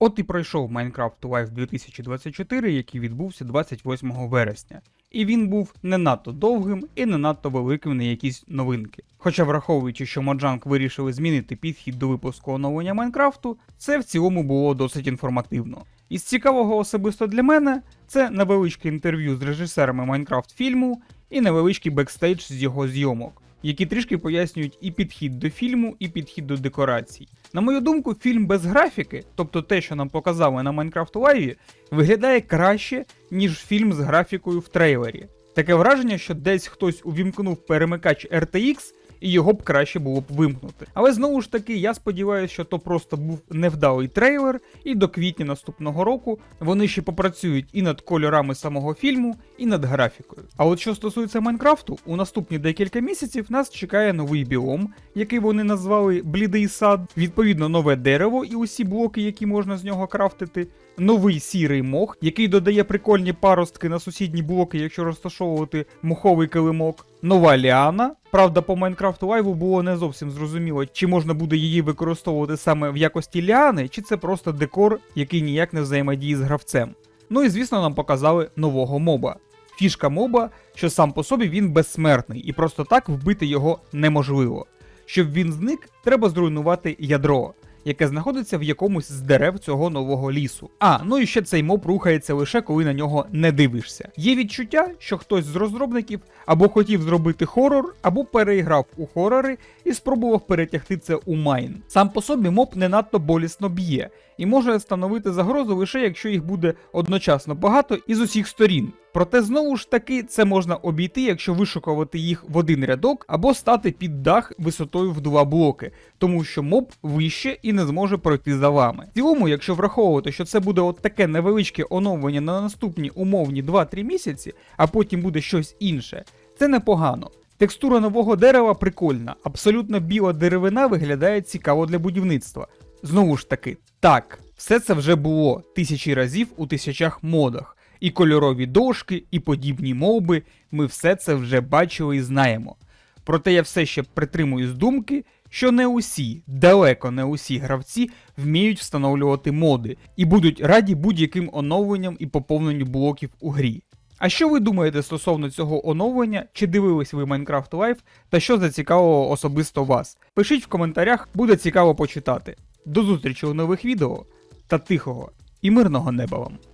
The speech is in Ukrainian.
От і пройшов Minecraft Live 2024, який відбувся 28 вересня. І він був не надто довгим і не надто великим на якісь новинки. Хоча, враховуючи, що Mojang вирішили змінити підхід до випуску оновлення Майнкрафту, це в цілому було досить інформативно. Із цікавого особисто для мене це невеличке інтерв'ю з режисерами Майнкрафт фільму і невеличкий бекстейдж з його зйомок, які трішки пояснюють і підхід до фільму, і підхід до декорацій. На мою думку, фільм без графіки, тобто те, що нам показали на Minecraft Live, виглядає краще, ніж фільм з графікою в трейлері. Таке враження, що десь хтось увімкнув перемикач RTX і його б краще було б вимкнути. Але знову ж таки, я сподіваюся, що то просто був невдалий трейлер, і до квітня наступного року вони ще попрацюють і над кольорами самого фільму, і над графікою. А от що стосується Майнкрафту, у наступні декілька місяців нас чекає новий біом, який вони назвали Блідий сад, відповідно нове дерево і усі блоки, які можна з нього крафтити. Новий сірий мох, який додає прикольні паростки на сусідні блоки, якщо розташовувати моховий килимок. Нова ліана. Правда, по Майнкрафту Лайву було не зовсім зрозуміло, чи можна буде її використовувати саме в якості ліани, чи це просто декор, який ніяк не взаємодіє з гравцем. Ну і звісно, нам показали нового моба. Фішка моба, що сам по собі він безсмертний, і просто так вбити його неможливо. Щоб він зник, треба зруйнувати ядро, яке знаходиться в якомусь з дерев цього нового лісу. А, ну і ще цей моб рухається лише коли на нього не дивишся. Є відчуття, що хтось з розробників або хотів зробити хорор, або переіграв у хорори і спробував перетягти це у майн. Сам по собі моб не надто болісно б'є і може становити загрозу лише якщо їх буде одночасно багато і з усіх сторін. Проте знову ж таки це можна обійти, якщо вишукувати їх в один рядок або стати під дах висотою в два блоки, тому що моб вище і не зможе пройти за вами. В цілому, якщо враховувати, що це буде от таке невеличке оновлення на наступні умовні 2-3 місяці, а потім буде щось інше, це непогано. Текстура нового дерева прикольна, абсолютно біла деревина виглядає цікаво для будівництва. Знову ж таки, так, все це вже було тисячі разів у тисячах модах. І кольорові дошки, і подібні моби, ми все це вже бачили і знаємо. Проте я все ще притримуюсь думки, що не усі, далеко не усі гравці вміють встановлювати моди і будуть раді будь-яким оновленням і поповненню блоків у грі. А що ви думаєте стосовно цього оновлення? Чи дивились ви Minecraft Live та що зацікавило особисто вас? Пишіть в коментарях, буде цікаво почитати. До зустрічі у нових відео та тихого і мирного неба вам!